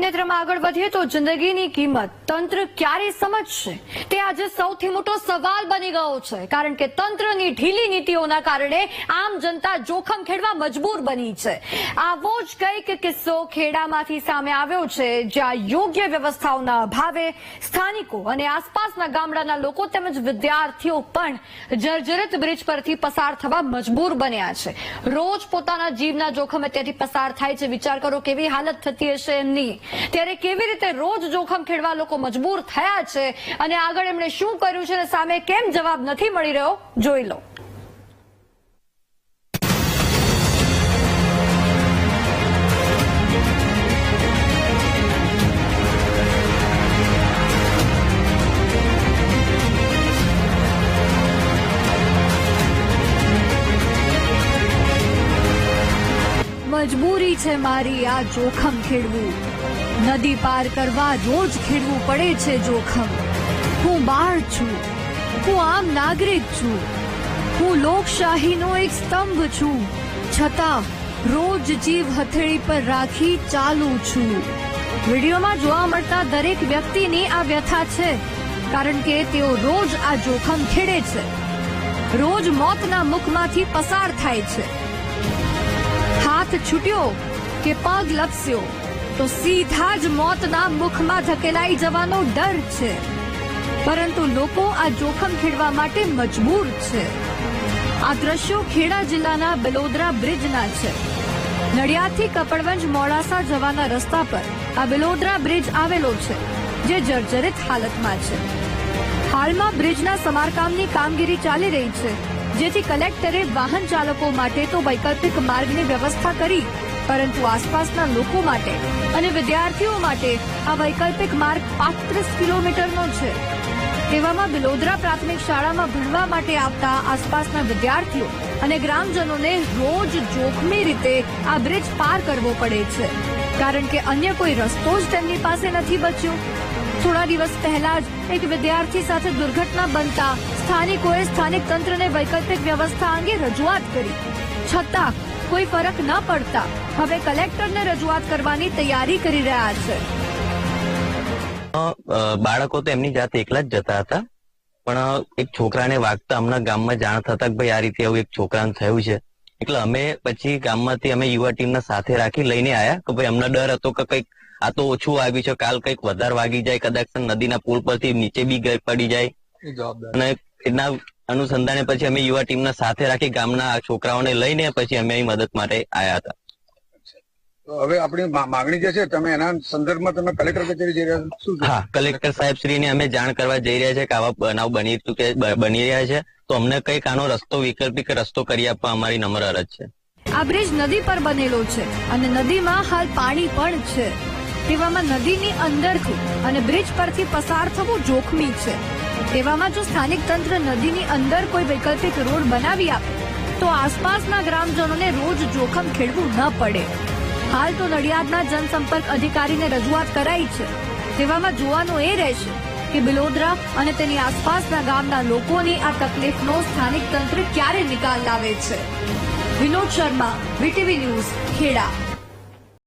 નેત્રમાં આગળ વધીએ તો જિંદગીની કિંમત તંત્ર ક્યારે સમજશે? તે આજે સૌથી મોટો સવાલ બની ગયો છે, કારણ કે તંત્રની ઢીલી નીતિઓના કારણે આમ જનતા જોખમ ખેડવા મજબૂર બની છે. આવો જ કંઈક કિસ્સો ખેડામાંથી સામે આવ્યો છે, જ્યાં યોગ્ય વ્યવસ્થાઓના અભાવે સ્થાનિકો અને આસપાસના ગામડાના લોકો તેમજ વિદ્યાર્થીઓ પણ જર્જરિત બ્રિજ પરથી પસાર થવા મજબૂર બન્યા છે. રોજ પોતાના જીવના જોખમે ત્યાંથી પસાર થાય છે. વિચાર કરો કેવી હાલત થતી હશે એમની. ત્યારે કેવી રીતે રોજ જોખમ ખેડવા લોકો મજબૂર થયા છે? અને આગળ એમણે શું કર્યું છે? અને સામે કેમ જવાબ નથી મળી રહ્યો? જોઈ લો. મજબૂરી છે મારી આ જોખમ ખેડવું. નદી પાર કરવા રોજ ખેડવું પડે છે જોખમ. હું બાળ છું. હું આમ નાગરિક છું. હું લોકશાહીનો એક સ્તંભ છું. છતાં રોજ જીવ હથેળી પર રાખી ચાલુ છું. વિડીયોમાં જોવા મળતા દરેક વ્યક્તિની આ વ્યથા છે, કારણ કે તેઓ રોજ આ જોખમ ખેડે છે. રોજ મોતના મુખમાંથી પસાર થાય છે. હાથ છૂટ્યો કે પગ લપસ્યો તો સીધા જ મોતના મુખમાં ધકેલાઈ જવાનો ડર છે પરંતુ લોકો આ જોખમ ખેડવા માટે મજબૂર છે આ દ્રશ્યો ખેડા જિલ્લાના બલોદરા બ્રિજના છે નડિયાદથી કપડવંજ મોડાસા જવાના રસ્તા પર આ બિલોદરા બ્રિજ આવેલો છે જે જર્જરિત હાલતમાં છે હાલમાં બ્રિજના સમારકામની કામગીરી ચાલી રહી છે જેથી કલેક્ટરે વાહન ચાલકો માટે તો વૈકલ્પિક માર્ગની વ્યવસ્થા કરી, પરંતુ આસપાસના લોકો માટે અને વિદ્યાર્થીઓ માટે આ વૈકલ્પિક માર્ગ પાંત્રીસ કિલોમીટરનો છે. તેવામાં બિલોદરા પ્રાથમિક શાળામાં ભણવા માટે આવતા આસપાસના વિદ્યાર્થીઓ અને ગ્રામજનોને રોજ જોખમી રીતે આ બ્રિજ પાર કરવો પડે છે. કારણ કે અન્ય કોઈ રસ્તો જ તેમની પાસે નથી બચ્યો. થોડા દિવસ પહેલા જ એક વિદ્યાર્થી સાથે દુર્ઘટના બનતા સ્થાનિકોએ સ્થાનિક તંત્રને વૈકલ્પિક વ્યવસ્થા અંગે રજૂઆત કરી. છતાં કોઈ ફરક ન પડતા હવે કલેક્ટરને રજૂઆત કરવાની તૈયારી કરી રહ્યા છે. બાળકો તો એમની જાતે એકલા જ જતા હતા. પણ એક છોકરાને વાગતા હમણાં ગામમાં જાણ થતા કે ભાઈ આ રીતે આવું એક છોકરાને થયું છે. એટલે અમે પછી ગામમાંથી અમે યુવા ટીમને સાથે રાખી લઈને આયા કે ભાઈ અમને ડર હતો કે કંઈક આ તો ઓછું આવી છે કાલ કંઈક વધારે વાગી જાય કદાચ નદીના પુલ પરથી નીચે બી ગઈ પડી જાય. અને એના અનુસંધાને પછી અમે યુવા ટીમને સાથે રાખી ગામના છોકરાઓને લઈને પછી અમે મદદ માટે આયા હતા. હવે આપણી માંગણી જે છે તમે એના સંદર્ભમાં તમે કલેક્ટર કચેરી જઈ રહ્યા છો. હા કલેક્ટર સાહેબ શ્રીને અમે જાણ કરવા જઈ રહ્યા છે કે આવા બનાવ બની ચૂકે બની રહ્યા છે. તો અમને કંઈક આનો રસ્તો વિકલ્પિક રસ્તો કરી આપવા અમારી નમ્ર અરજ છે. આ બ્રિજ નદી પર બનેલો છે અને નદીમાં હાલ પાણી પણ છે. તેવામાં નદીની અંદરથી અને બ્રિજ પરથી પસાર થવું જોખમી છે. તેવામાં જો સ્થાનિક તંત્ર નદીની અંદર કોઈ વૈકલ્પિક રોડ બનાવી આપે તો આસપાસના ગ્રામજનોને રોજ જોખમ ખેડવું ન પડે. હાલ તો નડિયાદના જનસંપર્ક અધિકારીને રજૂઆત કરાઈ છે. તેવામાં જોવાનું એ રહેશે કે બિલોદરા અને તેની આસપાસના ગામના લોકોની આ તકલીફનો સ્થાનિક તંત્ર ક્યારે નિકાલ લાવે છે. Vinod Sharma, VTV news, Kheda.